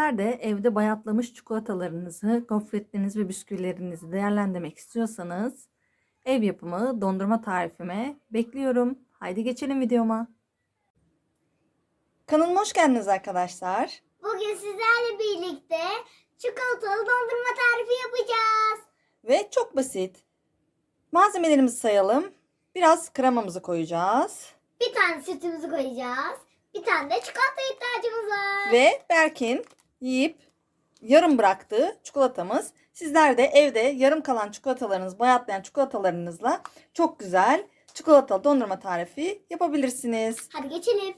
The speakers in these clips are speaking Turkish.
Sizler de evde bayatlamış çikolatalarınızı, gofretlerinizi ve bisküvilerinizi değerlendirmek istiyorsanız ev yapımı dondurma tarifime bekliyorum. Haydi geçelim videoma. Kanalıma hoş geldiniz arkadaşlar. Bugün sizlerle birlikte çikolatalı dondurma tarifi yapacağız. Ve çok basit. Malzemelerimizi sayalım. Biraz kremamızı koyacağız. Bir tane sütümüzü koyacağız. Bir tane de çikolata ihtiyacımız var. Ve Berk'in yiyip yarım bıraktığı çikolatamız. Sizler de evde yarım kalan çikolatalarınız, bayatlayan çikolatalarınızla çok güzel çikolatalı dondurma tarifi yapabilirsiniz. Hadi geçelim.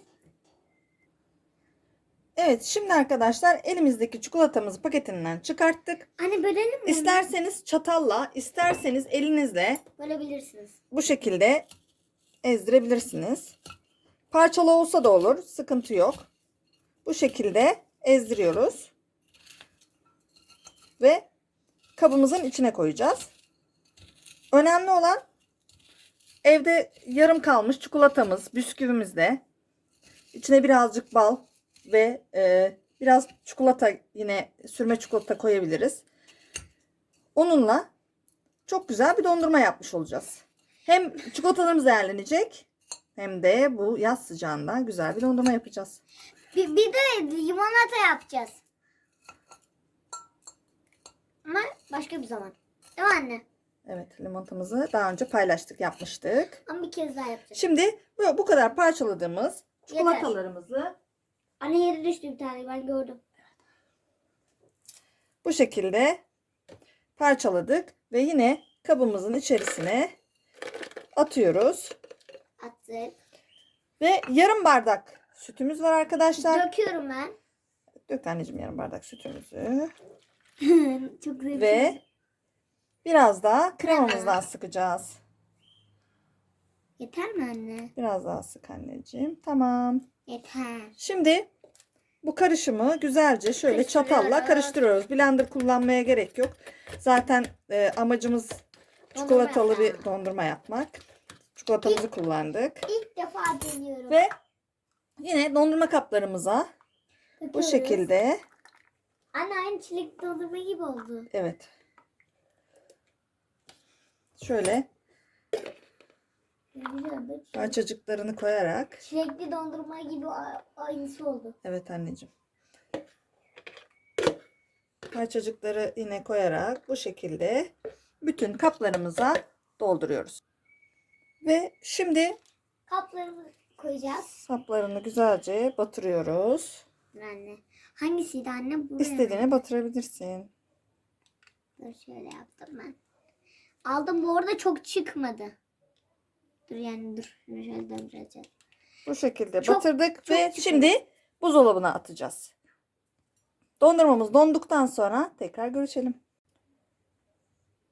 Evet şimdi arkadaşlar elimizdeki çikolatamızı paketinden çıkarttık. Anne bölelim mi? İsterseniz çatalla, isterseniz elinizle Bölebilirsiniz. bu şekilde ezdirebilirsiniz. Parçalı olsa da olur, sıkıntı yok. Bu şekilde ezdiriyoruz. Ve kabımızın içine koyacağız. Önemli olan evde yarım kalmış çikolatamız, bisküvimiz de içine birazcık bal ve e, biraz çikolata yine sürme çikolata koyabiliriz. Onunla çok güzel bir dondurma yapmış olacağız. Hem çikolatalarımız değerlenecek hem de bu yaz sıcağında güzel bir dondurma yapacağız. Bir, bir de limonata yapacağız. Ama başka bir zaman. Değil mi anne? Evet limonatamızı daha önce paylaştık yapmıştık. Ama bir kez daha yapacağız. Şimdi bu, bu kadar parçaladığımız çikolatalarımızı Anne yere düştü bir tane ben gördüm. bu şekilde parçaladık ve yine kabımızın içerisine atıyoruz. Attık. Ve yarım bardak sütümüz var arkadaşlar. Döküyorum ben. Dök anneciğim yarım bardak sütümüzü. Çok güzel. Ve biraz daha kremamızdan sıkacağız. Yeter mi anne? Biraz daha sık anneciğim. Tamam. Yeter. Şimdi bu karışımı güzelce şöyle çatalla Karıştırıyoruz. Blender kullanmaya gerek yok. Zaten e, amacımız çikolatalı bir yapmak. dondurma yapmak. Çikolatamızı kullandık. İlk defa deniyorum. Ve yine dondurma kaplarımıza bu şekilde Anne aynı çilek dondurma gibi oldu. evet. Şöyle Güzel. Çilek- parçacıklarını koyarak Çilekli dondurma gibi a- aynısı oldu. Evet anneciğim. Parçacıkları yine koyarak bu şekilde bütün kaplarımıza dolduruyoruz. Ve şimdi Kaplarımızı koyacağız. saplarını güzelce batırıyoruz. Anne. Hangisiydi anne? Bu İstediğine batırabilirsin. Dur şöyle yaptım ben. Aldım bu arada çok çıkmadı. Dur yani dur. Şunu şöyle döndüreceğim. Bu şekilde Çok- batırdık çok ve çıkıyor. şimdi buzdolabına atacağız. Dondurmamız donduktan sonra tekrar görüşelim.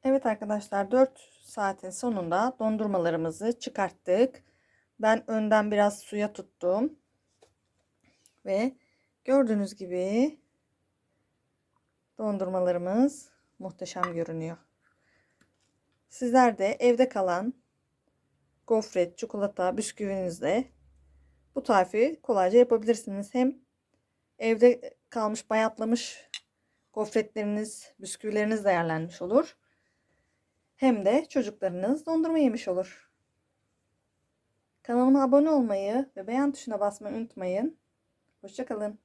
Evet arkadaşlar 4 saatin sonunda dondurmalarımızı çıkarttık. Ben önden biraz suya tuttum. Ve gördüğünüz gibi dondurmalarımız muhteşem görünüyor. Sizler de evde kalan gofret, çikolata, bisküvinizle bu tarifi kolayca yapabilirsiniz. Hem evde kalmış bayatlamış gofretleriniz, bisküvileriniz değerlenmiş olur. Hem de çocuklarınız dondurma yemiş olur. Kanalıma abone olmayı ve beğen tuşuna basmayı unutmayın. Hoşçakalın.